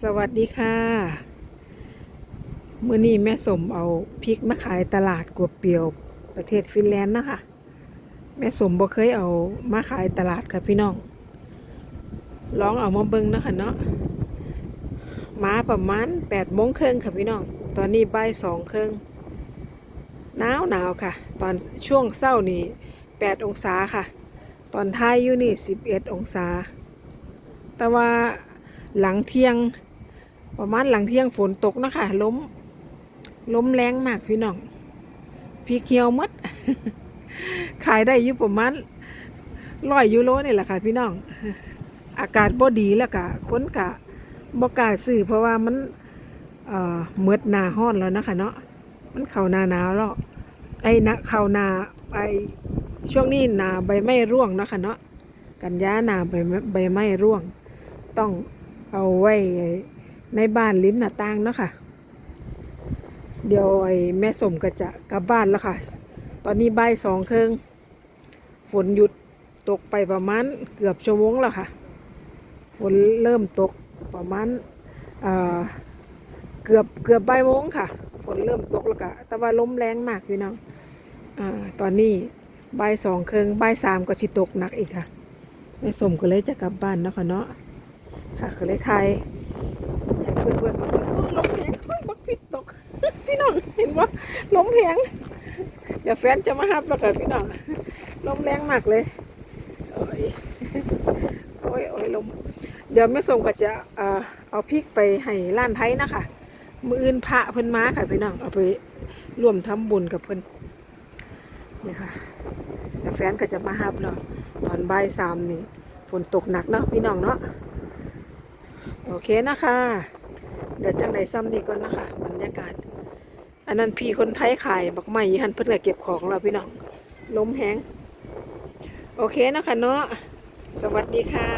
สวัสดีค่ะเมื่อนี้แม่สมเอาพริกมาขายตลาดกัวเปียวประเทศฟินแลนด์นะคะแม่สมบ่เคยเอามาขายตลาดค่ะพี่น้องลองเอามาเบิ่งนะคะเนาะมาประมาณแปดโมงครึ่งค่ะพี่น้อง ตอนนี้บ่ายสองครึ่งหนาวหนาวค่ะ ตอนช่วงเศร้านี่แปดองศาค่ะ ตอนท้ายอยู่นี่สิบเอ็ดองศา แต่ว่า หลังเที่ยง ประมาณหลังเที่ยงฝนตกนะคะล้มล้มแรงมากพี่น้องพี่เคียวมด ขายได้อยู่ประมาณร้อยยูโรนี่แหละค่ะ พี่น้อง อากาศบ่ดีแล้วกะคนกะบ่กล้าซื้อเพราะว่ามันเอ่อเมืดหนาฮ้อนแล้วนะคะเนาะมันเข้านาหนาวแล้วไอ้นะเข้านาไอช่วงนี้หนาใบไม้ร่วงนะคะเนาะกันยาหนาใบใบไม้ร่วง ต้อง เอาไว้ในบ้านริมหน้าต่างเนาะค่ะ เดี๋ยวไอ้แม่สมก็จะกลับบ้านแล้วค่ะ ตอนนี้บ่ายสองครึ่งฝนหยุดตกไปประมาณเกือบชั่วโมงแล้วค่ะ ฝนเริ่มตกประมาณเกือบเกือบบ่ายโมงค่ะ ฝนเริ่มตกแล้วก็แต่ว่าลมแรงมากพี่น้องอ่าตอนนี้บ่ายสองครึ่งบ่ายสามก็สิตกหนักอีกค่ะแม่สมก็เลยจะกลับบ้านเนาะค่ะเนาะ ค่ะคือเลขไทยให้เพื่อนเพื่อนบอกว่อ้ลมแหงเฮ้ยบักพริกตก พี่น้องเห็นว่าลมแหงเดี๋ยวแฟนจะมาฮับแล้วกันพี่น้องลมแรงมากเลยโอ้ยโอ้ยโอ้ยลม เดี๋ยวแม่ส่งก็จะเอาพริกไปให้ร้านไทยนะคะมืออื่นพระเพิ่นมาค่ะพี่น้องเอาไปร่วมทำบุญกับเพิ่นนี่ค่ะเดี๋ยวแฟนก็จะมาฮับเนาะตอนบ่ายสามนี่ฝนตกหนักเนาะพี่น้องเนาะ โอเคนะคะ เดี๋ยวจังไหนซ้ำนี่ก่อนนะคะบรรยากาศ อันนั้นพี่คนไทยขายบักไม้หันเพิ่นก็เก็บของเราพี่น้องล้มแหงโอเคนะคะเนาะสวัสดีค่ะ